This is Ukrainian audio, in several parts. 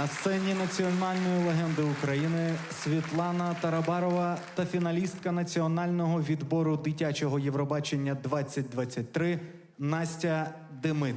На сцені національної легенди України Світлана Тарабарова та фіналістка національного відбору дитячого Євробачення 2023 Настя Демит.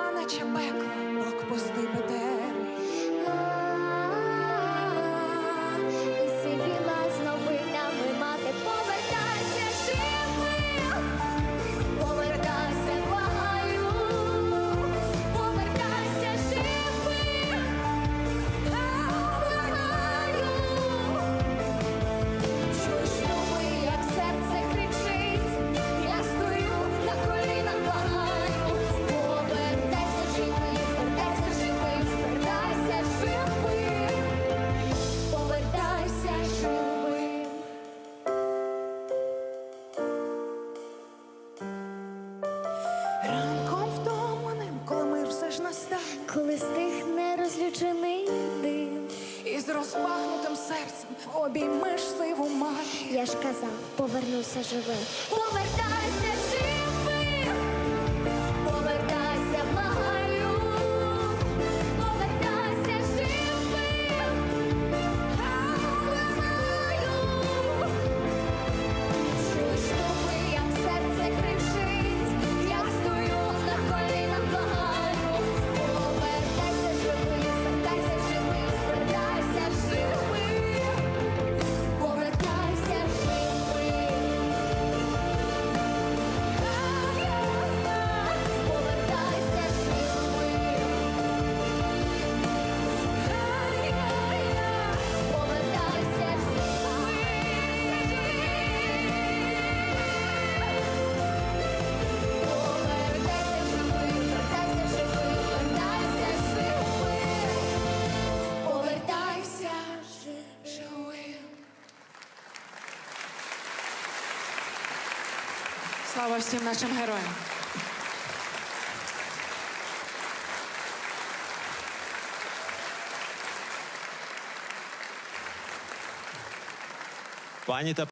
Та наче пекло, блокпости БТРи. Розпахнутим серцем обіймеш сиву мать. я ж казав, повернуся живим. Повертайся живим, Слава всім нашим героям. Пані та